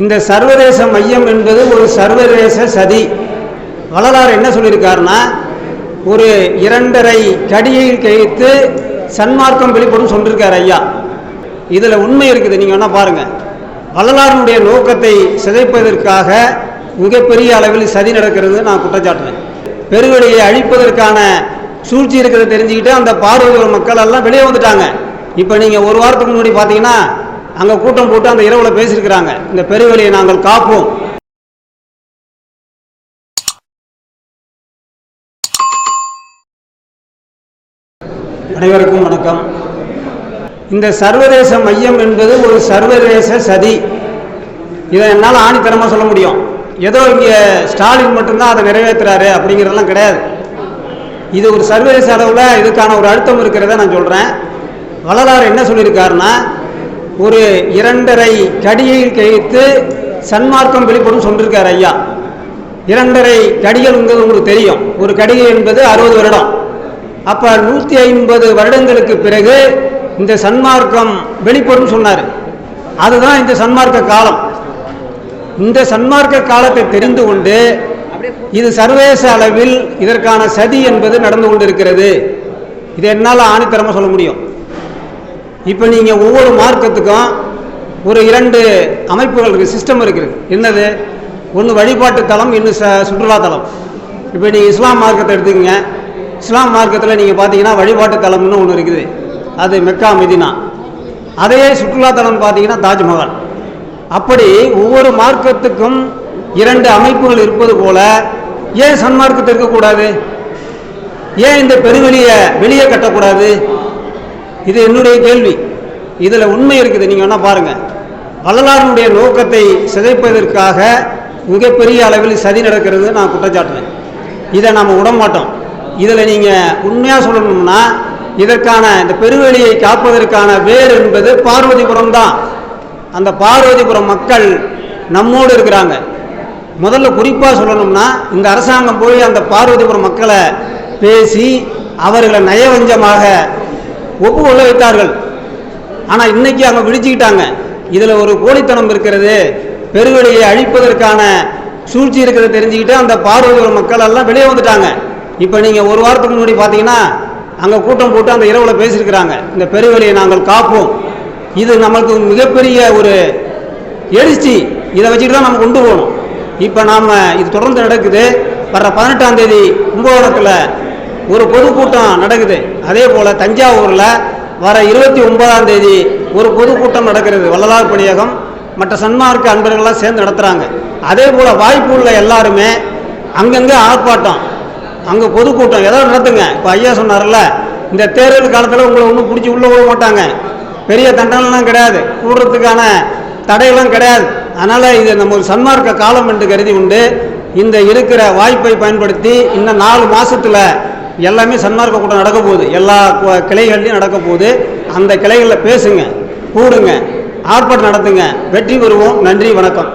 இந்த சர்வதேச மையம் என்பது ஒரு சர்வதேச சதி. வள்ளலார் என்ன சொல்லியிருக்காருன்னா ஒரு இரண்டரை கடியை கழித்து சன்மார்க்கம் வெளிப்படும் சொல்லியிருக்கார் ஐயா. இதில் உண்மை இருக்குது நீங்கள் வேணால் பாருங்கள் வள்ளலாருடைய நோக்கத்தை சிதைப்பதற்காக மிகப்பெரிய அளவில் சதி நடக்கிறது நான் குற்றச்சாட்டுறேன். பெருவெளியை அழிப்பதற்கான சூழ்ச்சி இருக்கிறத தெரிஞ்சுக்கிட்டு அந்த பார்வையோர மக்கள் எல்லாம் வெளியே வந்துட்டாங்க. இப்போ நீங்கள் ஒரு வாரத்துக்கு முன்னாடி பார்த்தீங்கன்னா அங்கே கூட்டம் போட்டு அந்த இரவில் பேசியிருக்கிறாங்க. இந்த பெருவெளியை நாங்கள் காப்போம். அனைவருக்கும் வணக்கம். இந்த சர்வதேச மையம் என்பது ஒரு சர்வதேச சதி. இதை என்னால் ஆணித்தரமாக சொல்ல முடியும். ஏதோ இங்கே ஸ்டாலின் மட்டும்தான் அதை நிறைவேற்றுறாரு அப்படிங்கிறதெல்லாம் கிடையாது. இது ஒரு சர்வதேச அளவில் இதுக்கான ஒரு அழுத்தம் இருக்கிறத நான் சொல்கிறேன் வள்ளலார் என்ன சொல்லியிருக்காருன்னா ஒரு இரண்டரை கடியை கழித்து சன்மார்க்கம் வெளிப்படும் சொல்லியிருக்கார் ஐயா. இரண்டரை கடிகள்ங்கிறது உங்களுக்கு தெரியும். ஒரு கடிகை என்பது அறுபது வருடம். அப்போ நூற்றி ஐம்பது வருடங்களுக்கு பிறகு இந்த சன்மார்க்கம் வெளிப்படும் சொன்னார். அதுதான் இந்த சன்மார்க்க காலம். இந்த சன்மார்க்க காலத்தை தெரிந்து கொண்டு இது சர்வதேச அளவில் இதற்கான சதி என்பது நடந்து கொண்டிருக்கிறது. இது என்னால் ஆணித்தரமாக சொல்ல முடியும். இப்போ நீங்கள் ஒவ்வொரு மார்க்கத்துக்கும் ஒரு இரண்டு அமைப்புகள் இருக்குது சிஸ்டம் இருக்குது. என்னது? ஒன்று வழிபாட்டு தலம் இன்னும் ச சுற்றுலாத்தலம் இப்போ நீங்கள் இஸ்லாம் மார்க்கத்தை எடுத்துக்கங்க. இஸ்லாம் மார்க்கத்தில் நீங்கள் பார்த்தீங்கன்னா வழிபாட்டு தலம்னு ஒன்று இருக்குது. அது மெக்கா மெதினா. அதே சுற்றுலாத்தலம் பார்த்தீங்கன்னா தாஜ்மஹால். அப்படி ஒவ்வொரு மார்க்கத்துக்கும் இரண்டு அமைப்புகள் இருப்பது போல ஏன் சன்மார்க்கத்தை இருக்கக்கூடாது ஏன் இந்த பெருவெளியை வெளியே கட்டக்கூடாது? இது என்னுடைய கேள்வி. இதில் உண்மை இருக்குது நீங்கள் வேணால் பாருங்கள் வள்ளலாருடைய நோக்கத்தை சிதைப்பதற்காக மிகப்பெரிய அளவில் சதி நடக்கிறது நான் குற்றச்சாட்டுறேன் இதை நாம் விட மாட்டோம். இதில் நீங்கள் உண்மையாக சொல்லணும்னா இதற்கான இந்த பெருவெளியை காப்பதற்கான வேர் என்பது பார்வதிபுரம் தான். அந்த பார்வதிபுரம் மக்கள் நம்மோடு இருக்கிறாங்க. முதல்ல குறிப்பாக சொல்லணும்னா இந்த அரசாங்கம் போய் அந்த பார்வதிபுரம் மக்களை பேசி அவர்களை நயவஞ்சமாக ஒப்புக்கொள்ள வைத்தார்கள். ஆனால் இன்னைக்கு அவங்க விழிச்சுக்கிட்டாங்க. இதில் ஒரு கோழித்தனம் இருக்கிறது. பெருவெளியை அழிப்பதற்கான சூழ்ச்சி இருக்கிறத தெரிஞ்சுக்கிட்டு அந்த பார்வையுற மக்கள் எல்லாம் வெளியே வந்துட்டாங்க. இப்போ நீங்கள் ஒரு வாரத்துக்கு முன்னாடி பார்த்தீங்கன்னா அங்கே கூட்டம் போட்டு அந்த இரவில் பேசியிருக்கிறாங்க. இந்த பெருவெளியை நாங்கள் காப்போம். இது நமக்கு மிகப்பெரிய ஒரு எழுச்சி. இதை வச்சுட்டு தான் நம்ம கொண்டு போகணும். இப்போ நாம் இது தொடர்ந்து நடக்குது. வர்ற பதினெட்டாம் தேதி கும்பகோணத்தில் ஒரு பொதுக்கூட்டம் நடக்குது. அதே போல் தஞ்சாவூரில் வர இருபத்தி ஒன்பதாம் தேதி ஒரு பொதுக்கூட்டம் நடக்கிறது வள்ளலார் பணியகம் மற்ற சன்மார்க்க அன்பர்கள்லாம் சேர்ந்து நடத்துகிறாங்க அதே போல் வாய்ப்பு உள்ள எல்லாருமே அங்கங்கே ஆர்ப்பாட்டம். அங்கே பொதுக்கூட்டம் ஏதோ நடத்துங்க. இப்போ ஐயா சொன்னார்ல இந்த தேர்தல் காலத்தில் உங்களை ஒன்றும் பிடிச்சி உள்ளே விட மாட்டாங்க. பெரிய தண்டனைலாம் கிடையாது. கூடுறதுக்கான தடையெல்லாம் கிடையாது. அதனால் இது நம்ம ஒரு சன்மார்க்க காலம் என்று கருதி உண்டு. இந்த இருக்கிற வாய்ப்பை பயன்படுத்தி இன்னும் நாலு மாதத்தில் எல்லாமே சன்மார்க்க கூட்டம் நடக்க போகுது. எல்லா கிளைகள்லையும் நடக்க போகுது. அந்த கிளைகளில் பேசுங்க கூடுங்க ஆர்ப்பாட்டம் நடத்துங்க. வெற்றி பெறுவோம். நன்றி வணக்கம்.